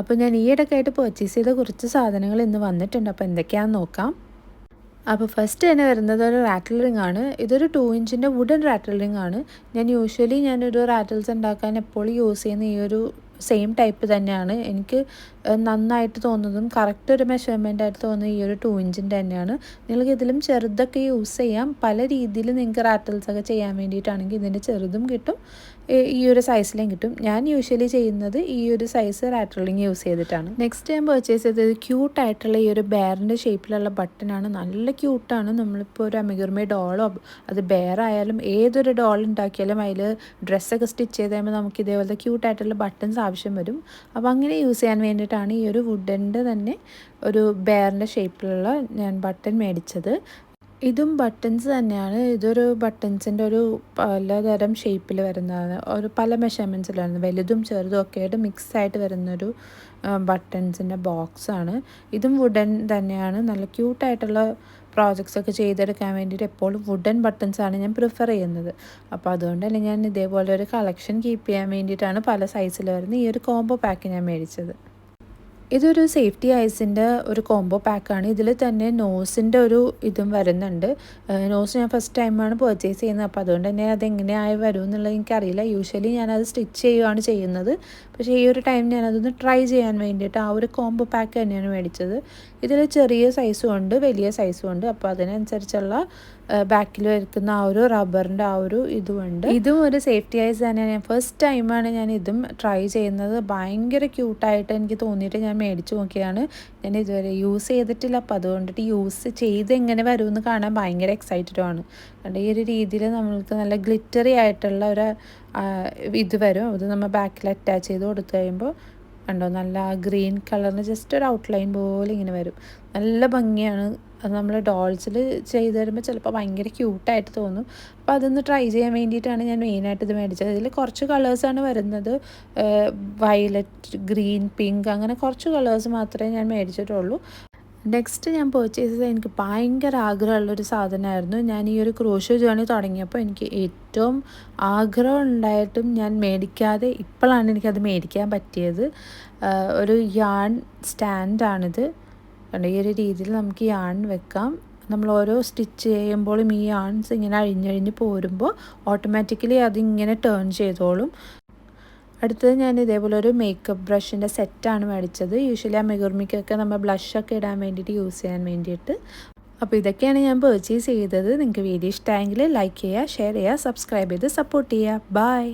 അപ്പോൾ ഞാൻ ഈ ഇടയ്ക്കായിട്ട് പർച്ചേസ് ചെയ്ത കുറച്ച് സാധനങ്ങൾ ഇന്ന് വന്നിട്ടുണ്ട്. അപ്പോൾ എന്തൊക്കെയാണെന്ന് നോക്കാം. അപ്പോൾ ഫസ്റ്റ് തന്നെ വരുന്നത് ഒരു റാറ്റിൽ റിംഗ് ആണ്. ഇതൊരു ടു ഇഞ്ചിന്റെ വുഡൻ റാറ്റിൽ റിംഗ് ആണ്. ഞാൻ യൂഷ്വലി ഞാനൊരു റാറ്റിൽസ് ഉണ്ടാക്കാൻ എപ്പോഴും യൂസ് ചെയ്യുന്ന ഈ ഒരു സെയിം ടൈപ്പ് തന്നെയാണ്. എനിക്ക് നന്നായിട്ട് തോന്നുന്നതും കറക്റ്റ് ഒരു മെഷർമെന്റ് ആയിട്ട് തോന്നുന്നത് ഈ ഒരു ടു ഇഞ്ചിന്റെ തന്നെയാണ്. നിങ്ങൾക്ക് ഇതിലും ചെറുതൊക്കെ യൂസ് ചെയ്യാം. പല രീതിയിൽ നിങ്ങൾക്ക് റാറ്റിൽസ് ഒക്കെ ചെയ്യാൻ വേണ്ടിയിട്ടാണെങ്കിൽ ഇതിന്റെ ചെറുതും കിട്ടും. ഈ ഒരു സൈസിലും കിട്ടും. ഞാൻ യൂഷ്വലി ചെയ്യുന്നത് ഈ ഒരു സൈസ് റാറ്ററിങ് യൂസ് ചെയ്തിട്ടാണ്. നെക്സ്റ്റ് ഞാൻ പർച്ചേസ് ചെയ്തത് ക്യൂട്ടായിട്ടുള്ള ഈ ഒരു ബെയറിന്റെ ഷേപ്പിലുള്ള ബട്ടനാണ് നല്ല ക്യൂട്ടാണ് നമ്മളിപ്പോൾ ഒരു അമിഗുർമി ഡോളോ അത് ബെയറായാലും ഏതൊരു ഡോൾ ഉണ്ടാക്കിയാലും അതിൽ ഡ്രസ്സൊക്കെ സ്റ്റിച്ച് ചെയ്ത് കഴിയുമ്പോൾ നമുക്ക് ഇതേപോലത്തെ ക്യൂട്ടായിട്ടുള്ള ബട്ടൺസ് ആവശ്യം വരും. അപ്പോൾ അങ്ങനെ യൂസ് ചെയ്യാൻ വേണ്ടിയിട്ടാണ് ഈ ഒരു വുഡന്റെ തന്നെ ഒരു ബെയറിന്റെ ഷേപ്പിലുള്ള ഞാൻ ബട്ടൺ മേടിച്ചത്. ഇതും ബട്ടൺസ് തന്നെയാണ്. ഇതൊരു ബട്ടൺസിന്റെ ഒരു പലതരം ഷേപ്പിൽ വരുന്നതാണ്. ഒരു പല വരുന്നത്. വലുതും ചെറുതും ഒക്കെ ആയിട്ട് മിക്സ് ആയിട്ട് വരുന്നൊരു ബട്ടൺസിന്റെ ബോക്സാണ് ഇതും വുഡൻ തന്നെയാണ്. നല്ല ക്യൂട്ടായിട്ടുള്ള പ്രോജക്ട്സ് ഒക്കെ ചെയ്തെടുക്കാൻ വേണ്ടിയിട്ട് എപ്പോഴും വുഡൻ ബട്ടൺസ് ആണ് ഞാൻ പ്രിഫർ ചെയ്യുന്നത്. അപ്പോൾ അതുകൊണ്ട് തന്നെ ഞാൻ ഇതേപോലെ ഒരു കളക്ഷൻ കീപ്പ് ചെയ്യാൻ വേണ്ടിയിട്ടാണ് പല സൈസിൽ വരുന്ന ഈ ഒരു കോംബോ പാക്ക് ഞാൻ മേടിച്ചത്. ഇതൊരു സേഫ്റ്റി ഐസിന്റെ ഒരു കോംബോ പാക്കാണ് ഇതിൽ തന്നെ നോസിന്റെ ഒരു ഇതും വരുന്നുണ്ട്. നോസ് ഞാൻ ഫസ്റ്റ് ടൈമാണ് പർച്ചേസ് ചെയ്യുന്നത്. അപ്പോൾ അതുകൊണ്ട് തന്നെ അതെങ്ങനെയായി വരും എന്നുള്ളത് എനിക്കറിയില്ല. യൂഷ്വലി ഞാനത് സ്റ്റിച്ച് ചെയ്യുകയാണ് ചെയ്യുന്നത്. പക്ഷേ ഈ ഒരു ടൈം ഞാനതൊന്ന് ട്രൈ ചെയ്യാൻ വേണ്ടിയിട്ട് ആ ഒരു കോംബോ പാക്ക് തന്നെയാണ് മേടിച്ചത്. ഇതിൽ ചെറിയ സൈസും ഉണ്ട് വലിയ സൈസും ഉണ്ട്. അപ്പോൾ അതിനനുസരിച്ചുള്ള ബാക്കിൽ വരുത്തുന്ന ആ ഒരു റബ്ബറിന്റെ ആ ഒരു ഇതുമുണ്ട്. ഇതും ഒരു സേഫ്റ്റി ഐസ് തന്നെയാണ്. ഞാൻ ഫസ്റ്റ് ടൈമാണ് ഞാൻ ഇതും ട്രൈ ചെയ്യുന്നത്. ഭയങ്കര ക്യൂട്ടായിട്ട് എനിക്ക് തോന്നിയിട്ട് ഞാൻ മേടിച്ചു നോക്കിയാണ് ഞാൻ ഇതുവരെ യൂസ് ചെയ്തിട്ടില്ല. അപ്പോൾ അതുകൊണ്ടിട്ട് യൂസ് ചെയ്ത് എങ്ങനെ വരുമെന്ന് കാണാൻ ഭയങ്കര എക്സൈറ്റഡുമാണ് ആണ്. ഈ ഒരു രീതിയിൽ നമ്മൾക്ക് നല്ല ഗ്ലിറ്ററി ആയിട്ടുള്ള ഒരു ഇത് വരും. അത് നമ്മൾ ബാക്കിൽ അറ്റാച്ച് ചെയ്ത് കൊടുത്തു കഴിയുമ്പോൾ കണ്ടോ? നല്ല ഗ്രീൻ കളറിന് ജസ്റ്റ് ഒരു ഔട്ട്ലൈൻ പോലെ ഇങ്ങനെ വരും. നല്ല ഭംഗിയാണ്. അത് നമ്മൾ ഡോൾസിൽ ചെയ്ത് തരുമ്പോൾ ചിലപ്പോൾ ഭയങ്കര ക്യൂട്ടായിട്ട് തോന്നും. അപ്പോൾ അതൊന്ന് ട്രൈ ചെയ്യാൻ വേണ്ടിയിട്ടാണ് ഞാൻ മെയിനായിട്ട് ഇത് മേടിച്ചത്. ഇതിൽ കുറച്ച് കളേഴ്സാണ് വരുന്നത്. വയലറ്റ് ഗ്രീൻ പിങ്ക് അങ്ങനെ കുറച്ച് കളേഴ്സ് മാത്രമേ ഞാൻ മേടിച്ചിട്ടുള്ളൂ. നെക്സ്റ്റ് ഞാൻ പർച്ചേസ് ചെയ്തത് എനിക്ക് ഭയങ്കര ആഗ്രഹമുള്ളൊരു സാധനമായിരുന്നു. ഞാൻ ഈ ഒരു ക്രോഷ്യോ ജേണി തുടങ്ങിയപ്പോൾ എനിക്ക് ഏറ്റവും ആഗ്രഹം ഉണ്ടായിട്ടും ഞാൻ മേടിക്കാതെ ഇപ്പോഴാണ് എനിക്കത് മേടിക്കാൻ പറ്റിയത്. ഒരു യാൺ സ്റ്റാൻഡാണിത് കണ്ടോ ഈ ഒരു രീതിയിൽ നമുക്ക് യാൺ വെക്കാം. നമ്മൾ ഓരോ സ്റ്റിച്ച് ചെയ്യുമ്പോഴും ഈ യാൺസ് ഇങ്ങനെ അഴിഞ്ഞഴിഞ്ഞ് പോരുമ്പോൾ ഓട്ടോമാറ്റിക്കലി അതിങ്ങനെ ടേൺ ചെയ്തോളും. അടുത്തത് ഞാൻ ഇതേപോലെ ഒരു മേക്കപ്പ് ബ്രഷിന്റെ സെറ്റാണ് മേടിച്ചത്. യൂഷ്വലി ആ മെഗുർമിക്കൊക്കെ നമ്മൾ ബ്ലഷൊക്കെ ഇടാൻ വേണ്ടിയിട്ട് യൂസ് ചെയ്യാൻ വേണ്ടിയിട്ട്. അപ്പോൾ ഇതൊക്കെയാണ് ഞാൻ പർച്ചേസ് ചെയ്തത്. നിങ്ങൾക്ക് വീഡിയോ ഇഷ്ടമായെങ്കിൽ ലൈക്ക് ചെയ്യുക ഷെയർ ചെയ്യുക സബ്സ്ക്രൈബ് ചെയ്ത് സപ്പോർട്ട് ചെയ്യുക. ബൈ